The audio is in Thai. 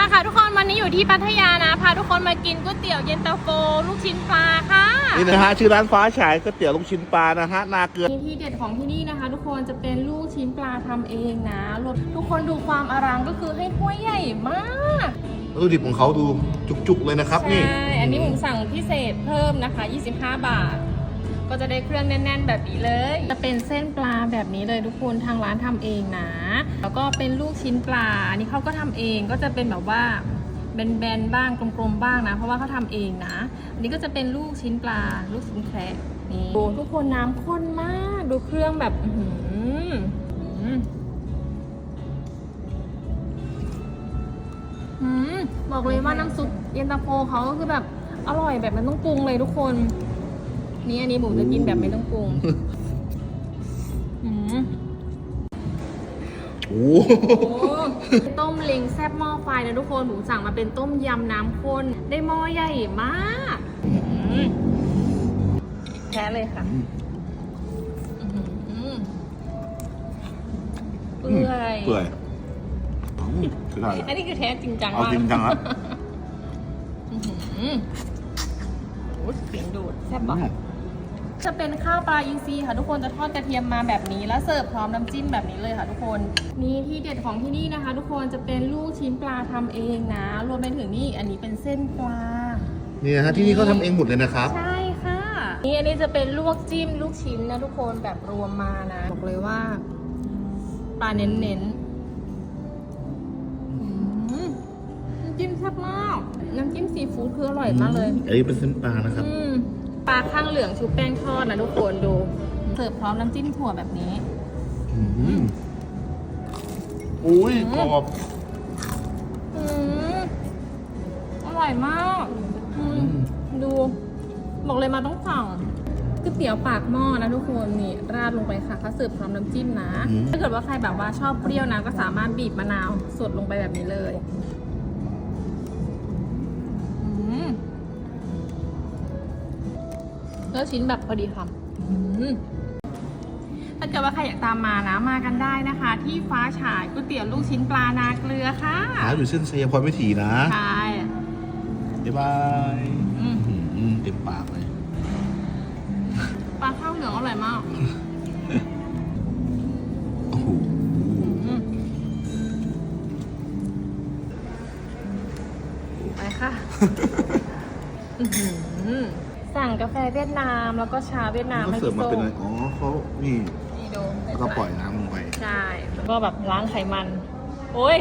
มาค่ะทุกคนวันนี้อยู่ที่พัทยานะพาทุกคนมากินก๋วยเตี๋ยวเย็นตาโฟลูกชิ้นปลาค่ะนี่นะฮะชื่อร้านฟ้าฉายก๋วยเตี๋ยวลูกชิ้นปลานะฮะนาเกลือที่เด็ดของที่นี่นะคะ ทุกคนจะเป็นลูกชิ้นปลาทำเองนะรสทุกคนดูความอลังก็คือให้ถ้วยใหญ่มากวัตถุดิบของเขาดูจุกๆเลยนะครับนี่ใช่อันนี้ผมสั่งพิเศษเพิ่มนะคะ 25 บาท ก็จะได้เครื่องแน่น ๆ แบบนี้เลย จะเป็นเส้นปลาแบบนี้เลยทุกคนทางร้านทำเองนะ แล้วก็เป็นลูกชิ้นปลาอันนี้เขาก็ทำเองก็จะเป็นแบบว่าแบนๆบ้างกลมๆบ้างนะ เพราะว่าเขาทำเองนะอันนี้ก็จะเป็นลูกชิ้นปลา ลูกชิ้นแคระนี่โอ้ทุกคนน้ำข้นมาก ดูเครื่องแบบอื้อหืออื้อหืออืมบอกเลยว่าน้ำซุปเย็นตาโฟเขาก็คือแบบอร่อยแบบไม่ต้องปรุงเลยทุกคน นี่อันนี้บุ๋มจะกินแบบไม่ต้องปรุงอืมโอ้โอ้ต้มเล้งแซ่บหม้อไฟนะทุกคนบุ๋มสั่งมาเป็นต้มยำน้ำข้น ได้หม้อใหญ่มากอืมแท้เลยค่ะอื้อหือเปื่อยเปื่อยอืมใช่อันนี้คือแท้จริงจังเอามากจริงจังครับ อื้อหือโอ้ย เสียงดูดแซ่บปะจะเป็นข้าวปลาอินทรีค่ะทุกคนจะทอดกระเทียมมาแบบนี้ แล้วเสิร์ฟพร้อมน้ำจิ้มแบบนี้เลยค่ะทุกคนนี่ที่เด็ดของที่นี่นะคะ ทุกคนจะเป็นลูกชิ้นปลาทำเองนะ รวมไปถึงนี่อันนี้เป็นเส้นปลานี่นะฮะที่นี่เขาทำเองหมดเลยนะครับ ใช่ค่ะ นี่อันนี้จะเป็นลวกจิ้มลูกชิ้นนะทุกคนแบบรวมมานะบอกเลยว่าปลาเน้นๆ จิ้มซีฟู้ดคืออร่อยมากเลย อันนี้เป็นเส้นปลานะครับ อืมปลาข้างเหลืองชุบแป้งทอดนะทุกคนดู เสิร์ฟพร้อมน้ำจิ้มถั่วแบบนี้ อืมอุ้ยกรอบอืมอร่อยมากอืมดู บอกเลยมาต้องสั่งก๋วยเตี๋ยวปากหม้อนะทุกคนนี่ราดลงไปค่ะเขาเสิร์ฟพร้อมน้ำจิ้มนะ ถ้าเกิดว่าใครแบบว่าชอบเปรี้ยวนะก็สามารถบีบมะนาวสดลงไปแบบนี้เลย แล้วชิ้นแบบพอดีคำอืมถ้าเกิดว่าใครอยากตามมานะมากันได้นะคะ ที่ฟ้าฉายก๋วยเตี๋ยวลูกชิ้นปลานาเกลือค่ะหาอยู่เส้นชัยพรวิถีนะใช่บ๊ายบายอืมอืมเต็มปากเลยปลาข้าวเหลืองอร่อยมากโอ้โหอืมไปค่ะอื้อหือ สั่งกาแฟเวียดนาม แล้วก็ชาเวียดนามเขาให้เสิร์ฟพี่มาส้เป็นมอะไรอ๋อเขานี่นี่ดูแล้วก็ปล่อยน้ำลงไป ใช่แล้วก็แบบล้างไขมัน โอ้ย